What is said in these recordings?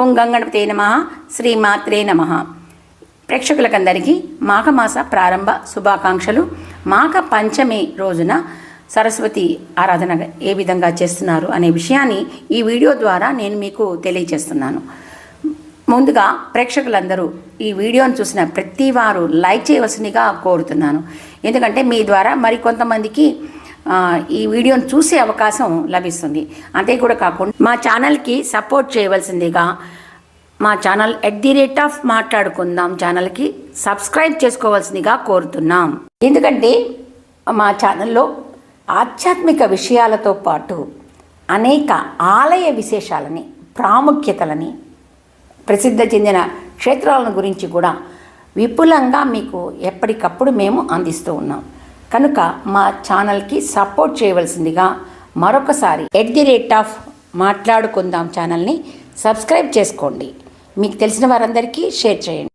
ఓం గంగణపతే నమ. శ్రీమాత్రే నమ. ప్రేక్షకులకందరికీ మాఘమాస ప్రారంభ శుభాకాంక్షలు. మాఘ పంచమి రోజున సరస్వతి ఆరాధన ఏ విధంగా చేస్తున్నారు అనే విషయాన్ని ఈ వీడియో ద్వారా నేను మీకు తెలియజేస్తున్నాను ముందుగా ప్రేక్షకులందరూ ఈ వీడియోను చూసిన ప్రతి వారు లైక్ చేయవలసిందిగా కోరుతున్నాను. ఎందుకంటే మీ ద్వారా మరికొంతమందికి కొంతమందికి ఈ వీడియోను చూసే అవకాశం లభిస్తుంది. అంతే కూడా కాకుండా మా ఛానల్కి సపోర్ట్ చేయవలసిందిగా మా channel at the rate of మాట్లాడుకుందాం ఛానల్కి సబ్స్క్రైబ్ చేసుకోవాల్సిందిగా కోరుతున్నాం. ఎందుకంటే మా ఛానల్లో ఆధ్యాత్మిక విషయాలతో పాటు అనేక ఆలయ విశేషాలని ప్రాముఖ్యతలని ప్రసిద్ధ చెందిన క్షేత్రాలను గురించి కూడా విపులంగా మీకు ఎప్పటికప్పుడు మేము అందిస్తూ ఉన్నాం. కనుక మా ఛానల్కి సపోర్ట్ చేయవలసిందిగా మరొకసారి ఎట్ ది రేట్ ఆఫ్ మాట్లాడుకుందాం ఛానల్ని సబ్స్క్రైబ్ చేసుకోండి. మీకు తెలిసిన వారందరికీ షేర్ చేయండి.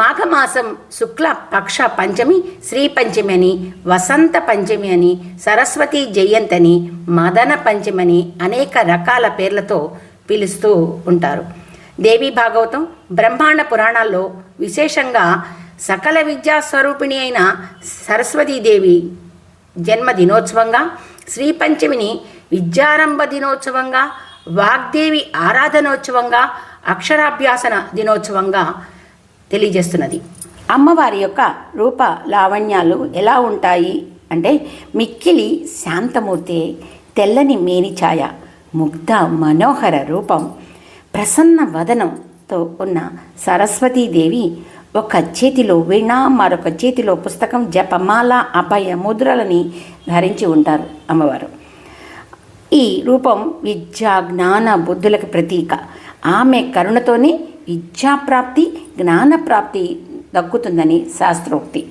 మాఘమాసం శుక్ల పక్ష పంచమి శ్రీ పంచమి అని వసంత పంచమి అని సరస్వతి జయంతి అని మదన పంచమి అని అనేక రకాల పేర్లతో పిలుస్తూ ఉంటారు. దేవి భాగవతం బ్రహ్మాండ పురాణాల్లో విశేషంగా సకల విద్యా స్వరూపిణి అయిన సరస్వతీదేవి జన్మ దినోత్సవంగా శ్రీ పంచమిని విద్యారంభ దినోత్సవంగా వాగ్దేవి ఆరాధనోత్సవంగా అక్షరాభ్యాసన దినోత్సవంగా తెలియజేస్తున్నది. అమ్మవారి యొక్క రూప లావణ్యాలు ఎలా ఉంటాయి అంటే మిక్కిలి శాంతమూర్తి తెల్లని మేనిఛాయ ముగ్ధ మనోహర రూపం ప్రసన్న వదనంతో ఉన్న సరస్వతీదేవి ఒక చేతిలో వీణ మరొక చేతిలో పుస్తకం జపమాల అభయ ముద్రలని ధరించి ఉంటారు అమ్మవారు. ఈ రూపం విద్యా జ్ఞాన బుద్ధులకు ప్రతీక. ఆమె కరుణతోనే విద్యాప్రాప్తి జ్ఞానప్రాప్తి దక్కుతుందని శాస్త్రోక్తి.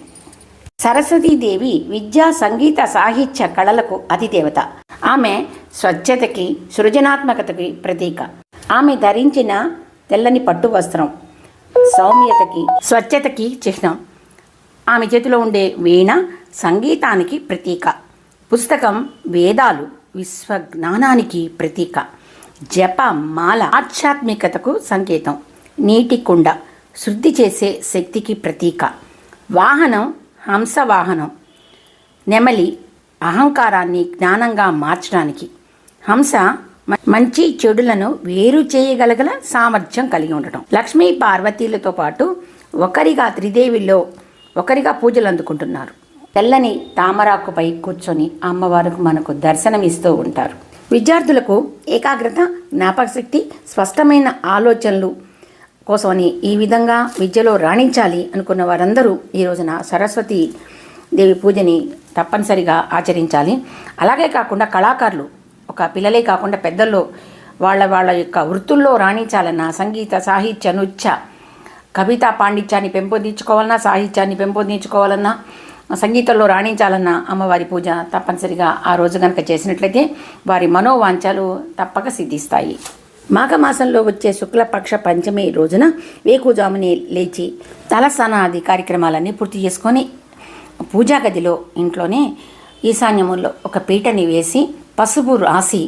సరస్వతీదేవి విద్యా సంగీత సాహిత్య కళలకు అధిదేవత ఆమె స్వచ్ఛతకి సృజనాత్మకతకి ప్రతీక. ఆమె ధరించిన తెల్లని పట్టు వస్త్రం. సౌమ్యతకి స్వచ్ఛతకి చిహ్నం. ఆమె చేతిలో ఉండే వీణ సంగీతానికి ప్రతీక. పుస్తకం వేదాలు విశ్వ జ్ఞానానికి ప్రతీక. జప మాల ఆధ్యాత్మికతకు సంకేతం. నీటి కుండ శుద్ధి చేసే శక్తికి ప్రతీక. వాహనం హంస వాహనం నెమలి అహంకారాన్ని జ్ఞానంగా మార్చడానికి. హంస మంచి చెడులను వేరు చేయగలగల సామర్థ్యం కలిగి ఉండటం. లక్ష్మీ పార్వతీలతో పాటు ఒకరిగా త్రిదేవిలో ఒకరిగా పూజలు అందుకుంటున్నారు. తెల్లని తామరాకుపై కూర్చొని అమ్మవారికి మనకు దర్శనమిస్తూ ఉంటారు. విద్యార్థులకు ఏకాగ్రత జ్ఞాపకశక్తి స్పష్టమైన ఆలోచనలు కోసమని ఈ విధంగా విద్యలో రాణించాలి అనుకున్న వారందరూ ఈ రోజున సరస్వతి దేవి పూజని తప్పనిసరిగా ఆచరించాలి. అలాగే కాకుండా కళాకారులు ఒక పిల్లలే కాకుండా పెద్దల్లో వాళ్ళ వాళ్ళ యొక్క వృత్తుల్లో రాణించాలన్న సంగీత సాహిత్య నృత్య కవితా పాండిత్యాన్ని పెంపొందించుకోవాలన్నా సాహిత్యాన్ని పెంపొందించుకోవాలన్నా సంగీతంలో రాణించాలన్న అమ్మవారి పూజ తప్పనిసరిగా ఆ రోజు కనుక చేసినట్లయితే వారి మనోవాంఛలు తప్పక సిద్ధిస్తాయి. మాఘమాసంలో వచ్చే శుక్లపక్ష పంచమి రోజున వేకుజాముని లేచి తలస్నానాది కార్యక్రమాలన్నీ పూర్తి చేసుకొని పూజా గదిలో ఇంట్లోనే ఈశాన్యములో ఒక పీటని వేసి పసుపు రాసి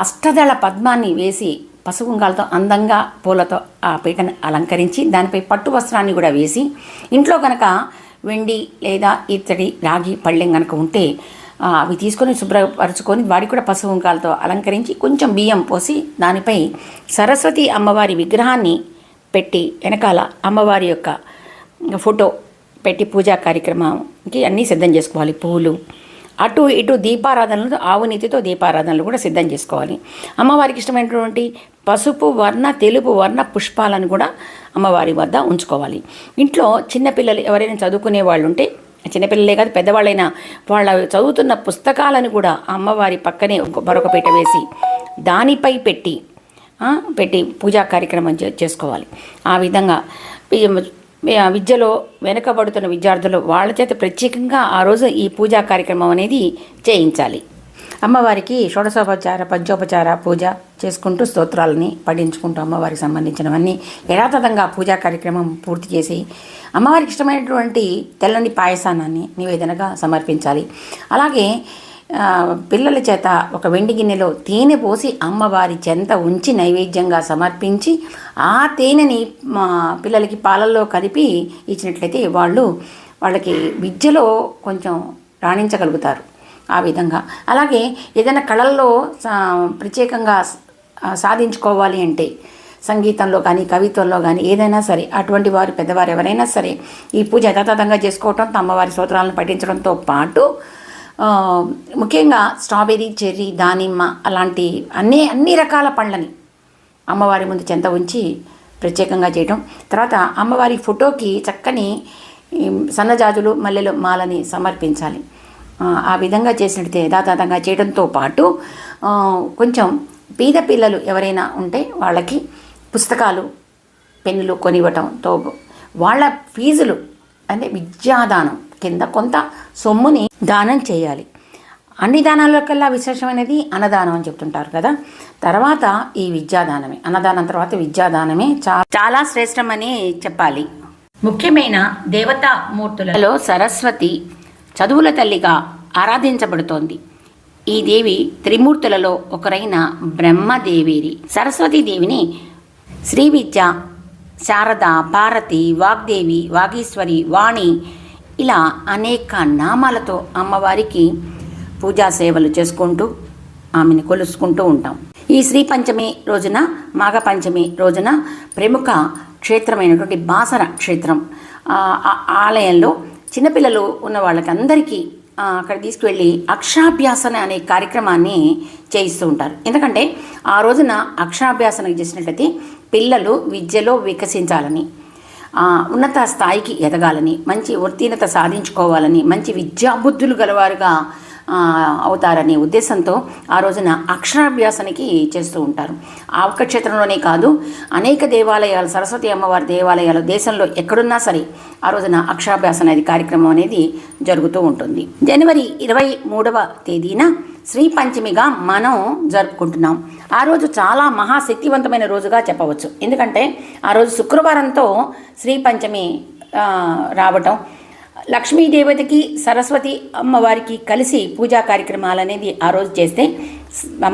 అష్టదళ పద్మాన్ని వేసి పసుపుంగాలతో అందంగా పూలతో ఆ పీటను అలంకరించి దానిపై పట్టు వస్త్రాన్ని కూడా వేసి ఇంట్లో కనుక వెండి లేదా ఇత్తడి రాగి పళ్ళెం కనుక ఉంటే అవి తీసుకొని శుభ్రపరచుకొని వాడికి కూడా పసుపు కుంకాలతో అలంకరించి కొంచెం బియ్యం పోసి దానిపై సరస్వతి అమ్మవారి విగ్రహాన్ని పెట్టి వెనకాల అమ్మవారి యొక్క ఫోటో పెట్టి పూజా కార్యక్రమానికి అన్నీ సిద్ధం చేసుకోవాలి. పూలు అటు ఇటు దీపారాధనలు ఆవునీతితో దీపారాధనలు కూడా సిద్ధం చేసుకోవాలి. అమ్మవారికి ఇష్టమైనటువంటి పసుపు వర్ణ తెలుపు వర్ణ పుష్పాలను కూడా అమ్మవారి వద్ద ఉంచుకోవాలి. ఇంట్లో చిన్నపిల్లలు ఎవరైనా చదువుకునే వాళ్ళు ఉంటే చిన్నపిల్లలే కాదు పెద్దవాళ్ళైనా వాళ్ళ చదువుతున్న పుస్తకాలను కూడా అమ్మవారి పక్కనే ఒక మరొక పీట వేసి దానిపై పెట్టి పెట్టి పూజా కార్యక్రమం చే- చేసుకోవాలి. ఆ విధంగా విద్యలో వెనుకబడుతున్న విద్యార్థులు వాళ్ళ చేత ప్రత్యేకంగా ఆ రోజు ఈ పూజా కార్యక్రమం అనేది చేయించాలి. అమ్మవారికి షోడశోపచార పంచోపచార పూజ చేసుకుంటూ స్తోత్రాలని పఠించుకుంటూ అమ్మవారికి సంబంధించినవన్నీ యథాతథంగా పూజా కార్యక్రమం పూర్తి చేసి అమ్మవారికి ఇష్టమైనటువంటి తెల్లని పాయసానాన్ని నివేదనగా సమర్పించాలి. అలాగే పిల్లల చేత ఒక వెండి గిన్నెలో తేనె పోసి అమ్మవారి చెంత ఉంచి నైవేద్యంగా సమర్పించి ఆ తేనెని మా పిల్లలకి పాలల్లో కలిపి ఇచ్చినట్లయితే వాళ్ళు వాళ్ళకి విద్యలో కొంచెం రాణించగలుగుతారు ఆ విధంగా. అలాగే ఏదైనా కళల్లో సా- ప్రత్యేకంగా సాధించుకోవాలి అంటే సంగీతంలో కానీ కవిత్వంలో కానీ ఏదైనా సరే అటువంటి వారు పెద్దవారు ఎవరైనా సరే ఈ పూజ యథాతథంగా చేసుకోవటం అమ్మవారి స్తోత్రాలను పఠించడంతో పాటు ముఖ్యంగా స్ట్రాబెర్రీ చెర్రీ దానిమ్మ అలాంటి అన్ని అన్ని రకాల పండ్లని అమ్మవారి ముందు చెంత ఉంచి ప్రత్యేకంగా చేయటం. తర్వాత అమ్మవారి ఫోటోకి చక్కని సన్నజాజులు మల్లెలు మాలని సమర్పించాలి. ఆ, విధంగా చేసినట్టే యథాతథంగా చేయడంతో పాటు కొంచెం పేద పిల్లలు ఎవరైనా ఉంటే వాళ్ళకి పుస్తకాలు పెన్నులు కొనివ్వటంతో వాళ్ళ ఫీజులు అంటే విద్యాదానం కింద కొంత సొమ్ముని దానం చేయాలి. అన్ని దానాల కల్లా విశేషమైనది అన్నదానం అని చెప్తుంటారు కదా. తర్వాత ఈ విద్యాదానమే. అన్నదానం తర్వాత విద్యాదానమే చా చాలా శ్రేష్టమని చెప్పాలి. ముఖ్యమైన దేవతా మూర్తులలో సరస్వతి చదువుల తల్లిగా ఆరాధించబడుతోంది. ఈ దేవి త్రిమూర్తులలో ఒకరైన బ్రహ్మదేవిరి సరస్వతి దేవిని శ్రీ విద్య శారద భారతి వాగ్దేవి వాగీశ్వరి వాణి ఇలా అనేక నామాలతో అమ్మవారికి పూజా సేవలు చేసుకుంటూ ఆమెను కొలుసుకుంటూ ఉంటాం. ఈ శ్రీ పంచమి రోజున మాఘ పంచమి రోజున ప్రముఖ క్షేత్రమైనటువంటి బాసర క్షేత్రం ఆ ఆలయంలో చిన్నపిల్లలు ఉన్న వాళ్ళకందరికీ అక్కడ తీసుకువెళ్ళి అక్షరాభ్యాసన అనే కార్యక్రమాన్ని చేయిస్తూ ఉంటారు. ఎందుకంటే ఆ రోజున అక్షరాభ్యాసన చేసినట్లయితే పిల్లలు విద్యలో వికసించాలని ఉన్నత స్థాయికి ఎదగాలని మంచి ఉత్తీర్ణత సాధించుకోవాలని మంచి విద్యాబుద్ధులు గలవారుగా అవుతారనే ఉద్దేశంతో ఆ రోజున అక్షరాభ్యాసానికి చేస్తూ ఉంటారు. ఆ ఒక్క క్షేత్రంలోనే కాదు అనేక దేవాలయాలు సరస్వతి అమ్మవారి దేవాలయాలు దేశంలో ఎక్కడున్నా సరే ఆ రోజున అక్షరాభ్యాసన అనేది కార్యక్రమం అనేది జరుగుతూ ఉంటుంది. జనవరి ఇరవై మూడవ తేదీన శ్రీ పంచమిగా మనం జరుపుకుంటున్నాం. ఆ రోజు చాలా మహాశక్తివంతమైన రోజుగా చెప్పవచ్చు. ఎందుకంటే ఆ రోజు శుక్రవారంతో శ్రీ పంచమి రావటం లక్ష్మీదేవతకి సరస్వతి అమ్మవారికి కలిసి పూజా కార్యక్రమాలు అనేది ఆ రోజు చేస్తే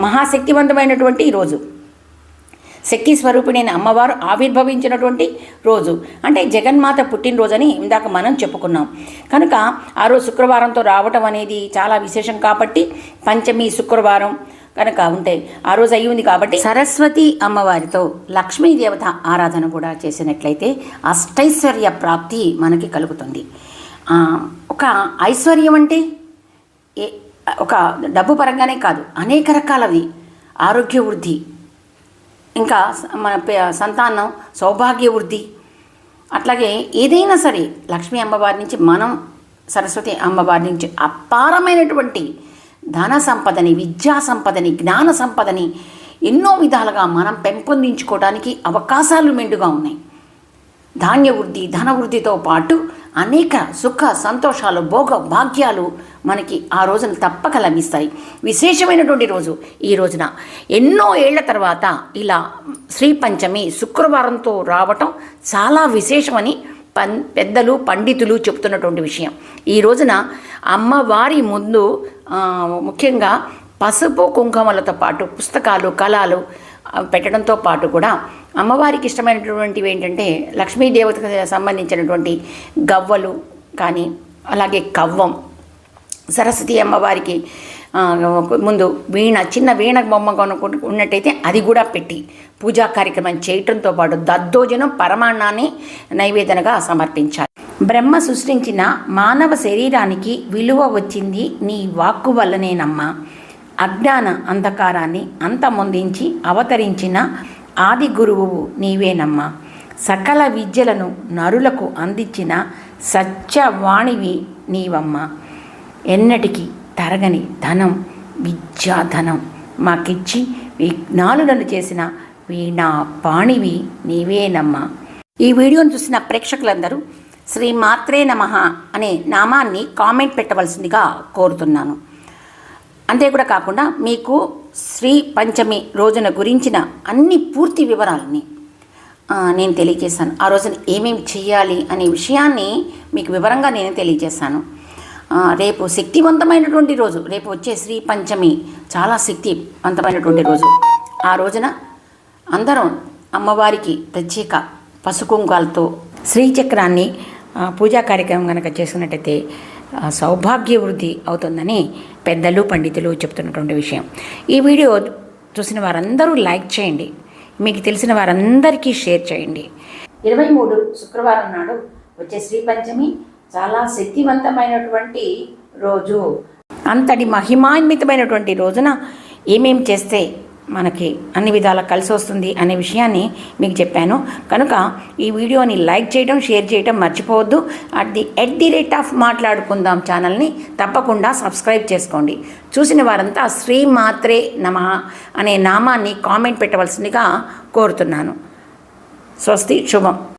మహాశక్తివంతమైనటువంటి రోజు. శక్తి స్వరూపిణైన అమ్మవారు ఆవిర్భవించినటువంటి రోజు. అంటే జగన్మాత పుట్టినరోజని ఇందాక మనం చెప్పుకున్నాం. కనుక ఆ రోజు శుక్రవారంతో రావటం అనేది చాలా విశేషం కాబట్టి పంచమి శుక్రవారం కనుక ఉంటే ఆ రోజు అయ్యి ఉంది కాబట్టి సరస్వతి అమ్మవారితో లక్ష్మీ దేవత ఆరాధన కూడా చేసినట్లయితే అష్టైశ్వర్య ప్రాప్తి మనకి కలుగుతుంది. ఒక ఐశ్వర్యం అంటే ఏ- ఒక డబ్బు పరంగానే కాదు అనేక రకాలవి. ఆరోగ్య వృద్ధి ఇంకా మన పే- సంతానం సౌభాగ్య వృద్ధి. అట్లాగే ఏదైనా సరే లక్ష్మీ అమ్మవారి నుంచి మనం సరస్వతి అమ్మవారి నుంచి అపారమైనటువంటి ధన సంపదని విద్యా సంపదని జ్ఞాన సంపదని ఎన్నో విధాలుగా మనం పెంపొందించుకోవడానికి అవకాశాలు మెండుగా ఉన్నాయి. ధాన్య వృద్ధి ధన వృద్ధితో పాటు అనేక సుఖ సంతోషాలు భోగ భాగ్యాలు మనకి ఆ రోజున తప్పక లభిస్తాయి. విశేషమైనటువంటి రోజు ఈ రోజున. ఎన్నో ఏళ్ళ తర్వాత ఇలా శ్రీ పంచమి శుక్రవారంతో రావటం చాలా విశేషమని పన్ పెద్దలు పండితులు చెప్తున్నటువంటి విషయం. ఈ రోజున అమ్మవారి ముందు ముఖ్యంగా పసుపు కుంకుమలతో పాటు పుస్తకాలు కళలు పెట్టడంతో పాటు కూడా అమ్మవారికి ఇష్టమైనటువంటివి ఏంటంటే లక్ష్మీదేవతకు సంబంధించినటువంటి గవ్వలు కానీ అలాగే కవ్వం. సరస్వతి అమ్మవారికి ముందు వీణ చిన్న వీణ బొమ్మ కొనుక్కు ఉన్నట్టయితే అది కూడా పెట్టి పూజా కార్యక్రమం చేయటంతో పాటు దద్దోజనం పరమాన్నాన్ని నైవేదనగా సమర్పించాలి. బ్రహ్మ సృష్టించిన మానవ శరీరానికి విలువ వచ్చింది నీ వాక్కు వల్లనేనమ్మా. అజ్ఞాన అంధకారాన్ని అంతమొందించి అవతరించిన ఆది గురువు నీవేనమ్మా. సకల విద్యలను నరులకు అందించిన సత్యవాణివి నీవమ్మా. ఎన్నటికి తరగని ధనం విద్యాధనం మాకిచ్చి విజ్ఞానులను చేసిన వీణా పాణివి నీవేనమ్మా. ఈ వీడియోను చూసిన ప్రేక్షకులందరూ శ్రీ మాత్రే నమః అనే నామాన్ని కామెంట్ పెట్టవలసిందిగా కోరుతున్నాను. అంతే కూడా కాకుండా మీకు శ్రీ పంచమి రోజున గురించిన అన్ని పూర్తి వివరాలని నేను తెలియజేశాను. ఆ రోజున ఏమేమి చేయాలి అనే విషయాన్ని మీకు వివరంగా నేను తెలియజేశాను. రేపు శక్తివంతమైనటువంటి రోజు రేపు వచ్చే శ్రీ పంచమి చాలా శక్తివంతమైనటువంటి రోజు. ఆ రోజున అందరం అమ్మవారికి ప్రత్యేక పసుకుంకాలతో శ్రీచక్రాన్ని పూజా కార్యక్రమం కనుక చేసుకున్నట్టయితే సౌభాగ్య వృద్ధి అవుతుందని పెద్దలు పండితులు చెప్తున్నటువంటి విషయం. ఈ వీడియో చూసిన వారందరూ లైక్ చేయండి. మీకు తెలిసిన వారందరికీ షేర్ చేయండి. ఇరవై మూడు శుక్రవారం నాడు వచ్చే శ్రీ పంచమి చాలా శక్తివంతమైనటువంటి రోజు. అంతటి మహిమాన్వితమైనటువంటి రోజున ఏమేం చేస్తే మనకి అన్ని విధాలా కలిసి వస్తుంది అనే విషయాన్ని మీకు చెప్పాను. కనుక ఈ వీడియోని లైక్ చేయడం షేర్ చేయడం మర్చిపోవద్దు. At the at the rate of మాట్లాడుకుందాం ఛానల్ని తప్పకుండా సబ్స్క్రైబ్ చేసుకోండి. చూసిన వారంతా శ్రీ మాత్రే నమ అనే నామాన్ని కామెంట్ పెట్టవలసిందిగా కోరుతున్నాను. స్వస్తి శుభం.